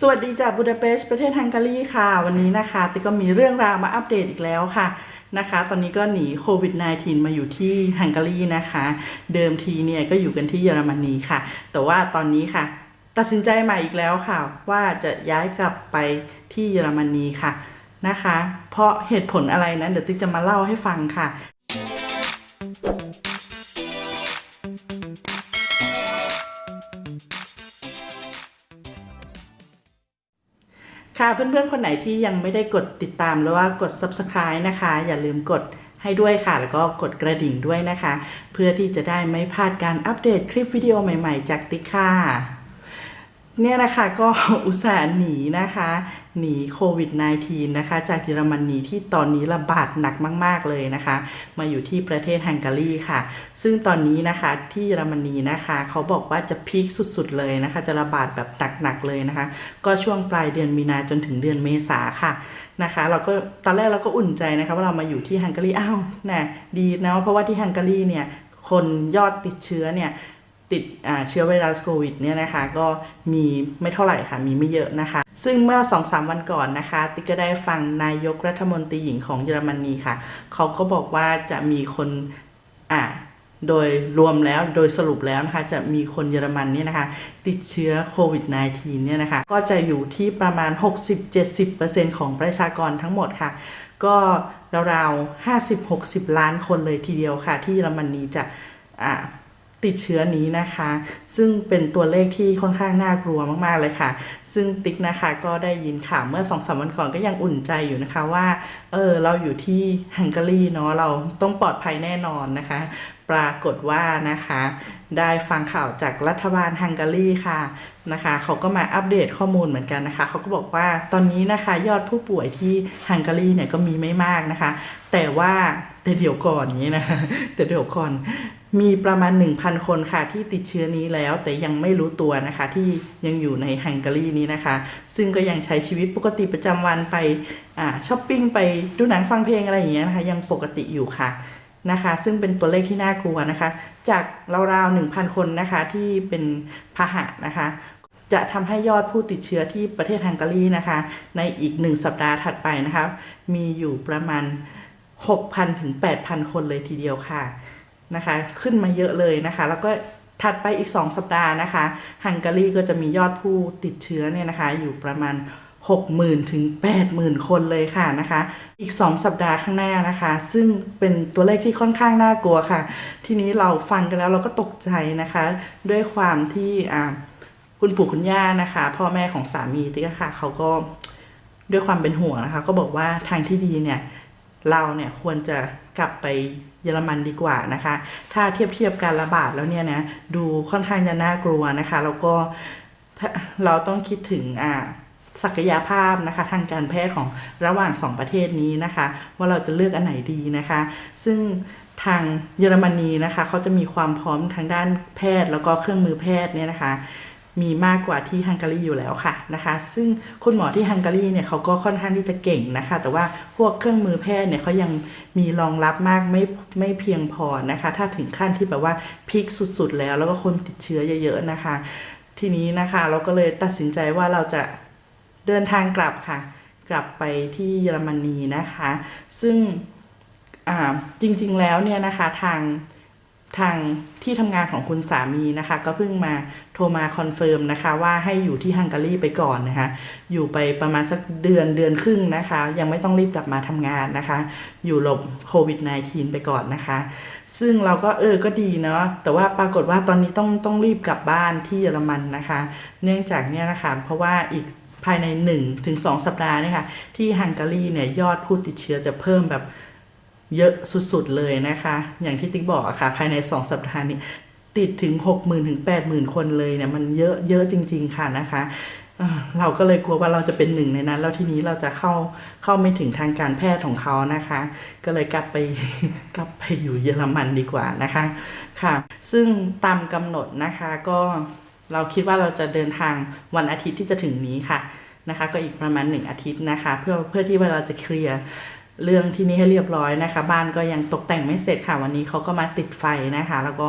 สวัสดีจากบูดาเปสต์ประเทศฮังการีค่ะ วันนี้นะคะติ๊กก็มีเรื่องราวมาอัปเดตอีกแล้วค่ะนะคะ ตอนนี้ก็หนีโควิด -19 มาอยู่ที่ฮังการีนะคะ เดิมทีเนี่ยก็อยู่กันที่เยอรมนีค่ะ แต่ว่าตอนนี้ค่ะ ตัดสินใจใหม่อีกแล้วค่ะ ว่าจะย้ายกลับไปที่เยอรมนีค่ะนะคะ เพราะเหตุผลอะไรนั้นเดี๋ยวติ๊กจะมาเล่าให้ฟังค่ะ ค่ะเพื่อนๆ คนไหนที่ยังไม่ได้กดติดตามหรือว่ากด subscribe นะคะ อย่าลืมกดให้ด้วยค่ะ แล้วก็กดกระดิ่งด้วยนะคะ เพื่อที่จะได้ไม่พลาดการอัปเดตคลิปวิดีโอใหม่ๆ จากติ๊กค่ะเนี่ยนะคะก็อุตส่าห์หนีนะคะ หนีโควิด -19 นะคะ จากเยอรมนีที่ตอนนี้ระบาดหนักมาก ๆ เลยนะคะ มาอยู่ที่ประเทศฮังการีค่ะ ซึ่งตอนนี้นะคะที่เยอรมนีนะคะ เขาบอกว่าจะพีคสุด ๆ เลยนะคะ จะระบาดแบบหนัก ๆ เลยนะคะ ก็ช่วงปลายเดือนมีนาจนถึงเดือนเมษาค่ะนะคะ เราก็ตอนแรกเราก็อุ่นใจนะคะว่าเรามาอยู่ที่ฮังการีอ้าวน่ะดีนะเพราะว่าที่ฮังการีเนี่ยคนยอดติดเชื้อเนี่ยติดเชื้อไวรัสโควิดเนี่ยนะคะก็มีไม่เท่าไหร่ค่ะ มีไม่เยอะนะคะ ซึ่งเมื่อ2-3วันก่อนนะคะ ติ๊กก็ได้ฟังนายกรัฐมนตรีหญิงของเยอรมนีค่ะ เขาก็บอกว่าจะมีคนอ่าโดยรวมแล้วโดยสรุปแล้วนะคะ จะมีคนเยอรมันเนี่ยนะคะ ติดเชื้อโควิด -19 เนี่ยนะคะ ก็จะอยู่ที่ประมาณ 60-70%ของประชากรทั้งหมดค่ะ ก็ราวๆ 50-60 ล้านคนเลยทีเดียวค่ะ ที่เยอรมนีจะอ่า ติดเชื้อนี้นะคะ ซึ่งเป็นตัวเลขที่ค่อนข้างน่ากลัวมากๆเลยค่ะ ซึ่งติ๊กนะคะก็ได้ยินข่าวเมื่อสองสามวันก่อนก็ยังอุ่นใจอยู่นะคะว่าเออเราอยู่ที่ฮังการีเนาะเราต้องปลอดภัยแน่นอนนะคะ ปรากฏว่านะคะ ได้ฟังข่าวจากรัฐบาลฮังการีค่ะนะคะเขาก็มาอัปเดตข้อมูลเหมือนกันนะคะเขาก็บอกว่าตอนนี้นะคะยอดผู้ป่วยที่ฮังการีเนี่ยก็มีไม่มากนะคะ แต่ว่าแต่เดี๋ยวก่อนนี้นะคะแต่เดี๋ยวก่อนมีประมาณ 1,000 คนค่ะที่ติดเชื้อนี้แล้ว แต่ยังไม่รู้ตัวนะคะที่ยังอยู่ในฮังการีนี้นะคะ ซึ่งก็ยังใช้ชีวิตปกติประจำวันไปอ่าช้อปปิ้งไปดูหนังฟังเพลงอะไรอย่างเงี้ยนะคะยังปกติอยู่ค่ะ นะคะ ซึ่งเป็นตัวเลขที่น่ากลัวนะคะ จากราวๆ1,000 คนนะคะที่เป็นพาหะนะคะ จะทำให้ยอดผู้ติดเชื้อที่ประเทศฮังการีนะคะ ในอีกหนึ่งสัปดาห์ถัดไปนะคะ มีอยู่ประมาณ 6,000 ถึง 8,000 คนเลยทีเดียวค่ะนะคะ ขึ้นมาเยอะเลยนะคะ แล้วก็ถัดไปอีก 2 สัปดาห์นะคะฮังการีก็จะมียอดผู้ติดเชื้อเนี่ยนะคะ อยู่ประมาณ 60,000ถึง80,000 คนเลยค่ะนะคะ อีก 2 สัปดาห์ข้างหน้านะคะ ซึ่งเป็นตัวเลขที่ค่อนข้างน่ากลัวค่ะ ทีนี้เราฟังกันแล้วเราก็ตกใจนะคะ ด้วยความที่อ่าคุณปู่คุณย่านะคะ พ่อแม่ของสามีติ๊กค่ะเขาก็ด้วยความเป็นห่วงนะคะ ก็บอกว่าทางที่ดีเนี่ยเราเนี่ยควรจะกลับไปเยอรมันดีกว่านะคะ ถ้าเทียบเทียบการระบาดแล้วเนี่ยนะดูค่อนข้างจะน่ากลัวนะคะ แล้วก็เราต้องคิดถึงอ่า ศักยภาพนะคะทางการแพทย์ของระหว่างสองประเทศนี้นะคะ ว่าเราจะเลือกอันไหนดีนะคะ ซึ่งทางเยอรมนีนะคะเขาจะมีความพร้อมทางด้านแพทย์แล้วก็เครื่องมือแพทย์เนี่ยนะคะ มีมากกว่าที่ฮังการีอยู่แล้วค่ะนะคะ ซึ่งคุณหมอที่ฮังการีเนี่ยเขาก็ค่อนข้างที่จะเก่งนะคะ แต่ว่าพวกเครื่องมือแพทย์เนี่ยเขายังมีรองรับมากไม่ไม่เพียงพอนะคะ ถ้าถึงขั้นที่แบบว่าพีคสุดๆ แล้วแล้วก็คนติดเชื้อเยอะๆนะคะ ทีนี้นะคะเราก็เลยตัดสินใจว่าเราจะ เดินทางกลับค่ะ กลับไปที่เยอรมนีนะคะ ซึ่งจริงๆแล้วเนี่ยนะคะทางทางที่ทำงานของคุณสามีนะคะ ก็เพิ่งมาโทรมาคอนเฟิร์มนะคะ ว่าให้อยู่ที่ฮังการีไปก่อนนะคะ อยู่ไปประมาณสักเดือนเดือนครึ่งนะคะ ยังไม่ต้องรีบกลับมาทำงานนะคะ อยู่หลบโควิด -19 ไปก่อนนะคะ ซึ่งเราก็เออก็ดีเนาะแต่ว่าปรากฏว่าตอนนี้ต้องต้องรีบกลับบ้านที่เยอรมันนะคะ เนื่องจากเนี่ยนะคะ เพราะว่าอีก ภายใน1ถึง2สัปดาห์เนี่ยค่ะที่ฮังการีเนี่ยยอดผู้ติดเชื้อจะเพิ่มแบบเยอะสุดๆเลยนะคะ อย่างที่ติ๊กบอกอะค่ะ ภายใน 2 สัปดาห์นี้ ติดถึง 60,000 ถึง80,000 คนเลยเนี่ย มันเยอะเยอะจริง ๆ ค่ะนะคะเราก็เลยกลัวว่าเราจะเป็นหนึ่งในนั้น แล้วทีนี้เราจะเข้าเข้าไม่ถึงทางการแพทย์ของเขานะคะ ก็เลยกลับไปกลับไปอยู่เยอรมันดีกว่านะคะค่ะ ซึ่งตามกำหนดนะคะก็ เราคิดว่าเราจะเดินทางวันอาทิตย์ที่จะถึงนี้ค่ะนะคะ ก็อีกประมาณหนึ่งอาทิตย์นะคะ เพื่อเพื่อที่ว่าเราจะเคลียร์เรื่องที่นี้ให้เรียบร้อยนะคะ บ้านก็ยังตกแต่งไม่เสร็จค่ะ วันนี้เขาก็มาติดไฟนะคะ แล้วก็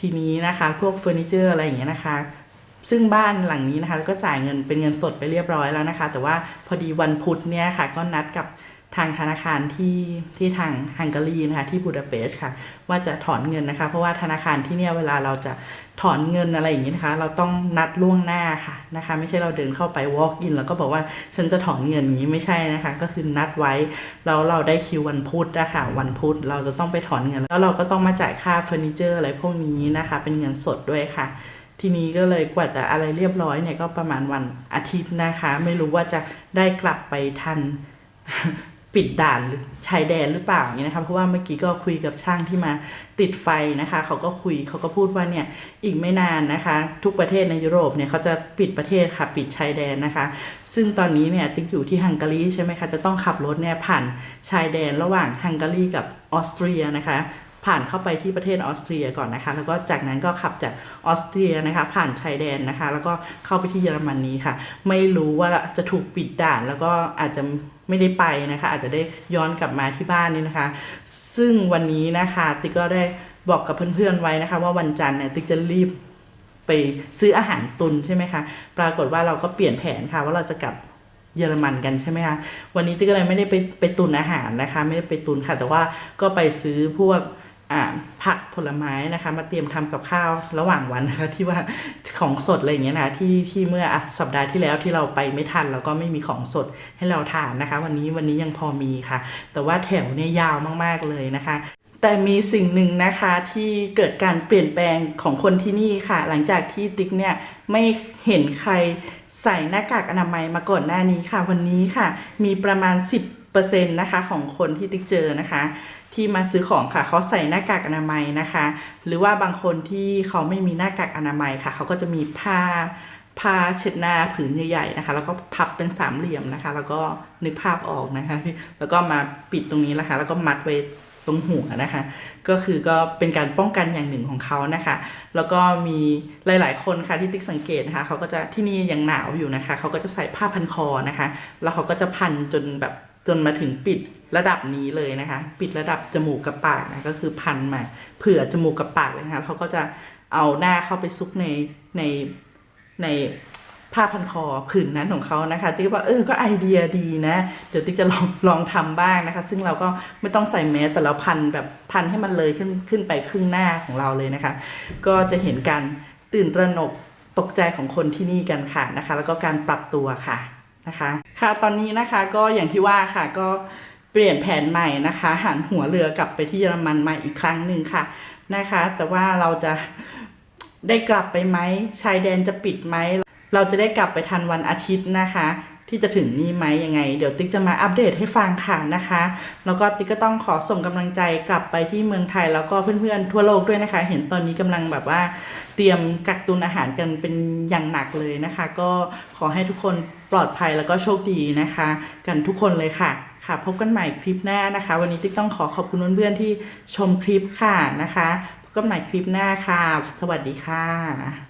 ทีนี้นะคะ พวกเฟอร์นิเจอร์อะไรอย่างเงี้ยนะคะซึ่งบ้านหลังนี้นะคะก็จ่ายเงินเป็นเงินสดไปเรียบร้อยแล้วนะคะ แต่ว่าพอดีวันพุธเนี่ยค่ะก็นัดกับ ทางธนาคารที่ที่ทางฮังการีนะคะที่บูดาเปสต์ค่ะว่าจะถอนเงินนะคะ เพราะว่าธนาคารที่เนี่ยเวลาเราจะถอนเงินอะไรอย่างนี้นะคะ เราต้องนัดล่วงหน้าค่ะนะคะ ไม่ใช่เราเดินเข้าไป walk in แล้วก็บอกว่าฉันจะถอนเงินอย่างนี้ไม่ใช่นะคะ ก็คือนัดไว้แล้วเราได้คิววันพุธนะคะวันพุธเราจะต้องไปถอนเงิน แล้วเราก็ต้องมาจ่ายค่าเฟอร์นิเจอร์อะไรพวกนี้นะคะ เป็นเงินสดด้วยค่ะทีนี้ก็เลยกว่าจะอะไรเรียบร้อยเนี่ยก็ประมาณวันอาทิตย์นะคะ ไม่รู้ว่าจะได้กลับไปทัน ปิดด่านหรือชายแดนหรือเปล่าอย่างนี้นะคะเพราะว่าเมื่อกี้ก็คุยกับช่างที่มาติดไฟนะคะ เขาก็คุยเขาก็พูดว่าเนี่ยอีกไม่นานนะคะ ทุกประเทศในยุโรปเนี่ยเขาจะปิดประเทศค่ะปิดชายแดนนะคะ ซึ่งตอนนี้เนี่ยติ๊กอยู่ที่ฮังการีใช่ไหมคะจะต้องขับรถเนี่ยผ่านชายแดนระหว่างฮังการีกับออสเตรียนะคะผ่านเข้าไปที่ประเทศออสเตรียก่อนนะคะ แล้วก็จากนั้นก็ขับจากออสเตรียนะคะ ผ่านชายแดนนะคะ แล้วก็เข้าไปที่เยอรมนีค่ะ ไม่รู้ว่าจะถูกปิดด่านแล้วก็อาจจะ ไม่ได้ไปนะคะ อาจจะได้ย้อนกลับมาที่บ้านนี่นะคะ ซึ่งวันนี้นะคะติ๊กก็ได้บอกกับเพื่อนๆไว้นะคะ ว่าวันจันทร์เนี่ยติ๊กจะรีบไปซื้ออาหารตุนใช่ไหมคะ ปรากฏว่าเราก็เปลี่ยนแผนค่ะ ว่าเราจะกลับเยอรมันกันใช่ไหมคะวันนี้ติ๊กก็เลยไม่ได้ไปไปตุนอาหารนะคะ ไม่ได้ไปตุนค่ะ แต่ว่าก็ไปซื้อพวก ผักผลไม้นะคะมาเตรียมทำกับข้าวระหว่างวันนะคะที่ว่าของสดอะไรอย่างเงี้ยนะที่ที่เมื่อสัปดาห์ที่แล้วที่เราไปไม่ทันแล้วก็ไม่มีของสดให้เราทานนะคะ วันนี้วันนี้ยังพอมีค่ะ แต่ว่าแถวเนี่ยยาวมากๆเลยนะคะแต่มีสิ่งหนึ่งนะคะที่เกิดการเปลี่ยนแปลงของคนที่นี่ค่ะ หลังจากที่ติ๊กเนี่ยไม่เห็นใครใส่หน้ากากอนามัยมาก่อนหน้านี้ค่ะ วันนี้ค่ะ มีประมาณ 10%นะคะของคนที่ติ๊กเจอนะคะ ที่มาซื้อของค่ะเขาใส่หน้ากากอนามัยนะคะ หรือว่าบางคนที่เขาไม่มีหน้ากากอนามัยค่ะเขาก็จะมีผ้าผ้าเช็ดหน้าผืนใหญ่ๆนะคะ แล้วก็พับเป็นสามเหลี่ยมนะคะ แล้วก็นึกภาพออกนะคะ แล้วก็มาปิดตรงนี้นะคะ แล้วก็มัดไว้ตรงหัวนะคะ ก็คือก็เป็นการป้องกันอย่างหนึ่งของเขานะคะ แล้วก็มีหลาย ๆ คนค่ะที่ติ๊กสังเกตนะคะเขาก็จะที่นี่ยังหนาวอยู่นะคะเขาก็จะใส่ผ้าพันคอนะคะ แล้วเขาก็จะพันจนแบบ จนมาถึงปิดระดับนี้เลยนะคะ ปิดระดับจมูกกับปากนะก็คือพันมาเผื่อจมูกกับปากเลยนะคะเขาก็จะเอาหน้าเข้าไปซุกในในในผ้าพันคอผืนนั้นของเขานะคะติ๊กก็บอกเออก็ไอเดียดีนะ เดี๋ยวติ๊กจะลองลองทำบ้างนะคะ ซึ่งเราก็ไม่ต้องใส่แมสแต่เราพันแบบพันให้มันเลยขึ้นขึ้นไปครึ่งหน้าของเราเลยนะคะ ก็จะเห็นการตื่นตระหนกตกใจของคนที่นี่กันค่ะนะคะ แล้วก็การปรับตัวค่ะ นะคะค่ะตอนนี้นะคะก็อย่างที่ว่าค่ะก็เปลี่ยนแผนใหม่นะคะหันหัวเรือกลับไปที่เยอรมันใหม่อีกครั้งหนึ่งค่ะนะคะ แต่ว่าเราจะได้กลับไปไหมชายแดนจะปิดไหมเราจะได้กลับไปทันวันอาทิตย์นะคะ ที่จะถึงนี้ไหมยังไง เดี๋ยวติ๊กจะมาอัปเดตให้ฟังค่ะนะคะ แล้วก็ติ๊กก็ต้องขอส่งกำลังใจกลับไปที่เมืองไทยแล้วก็เพื่อนๆทั่วโลกด้วยนะคะ เห็นตอนนี้กำลังแบบว่าเตรียมกักตุนอาหารกันเป็นอย่างหนักเลยนะคะ ก็ขอให้ทุกคนปลอดภัยแล้วก็โชคดีนะคะ กันทุกคนเลยค่ะค่ะ พบกันใหม่คลิปหน้านะคะ วันนี้ติ๊กต้องขอขอบคุณเพื่อนๆที่ชมคลิปค่ะนะคะพบกันใหม่คลิปหน้าค่ะ สวัสดีค่ะ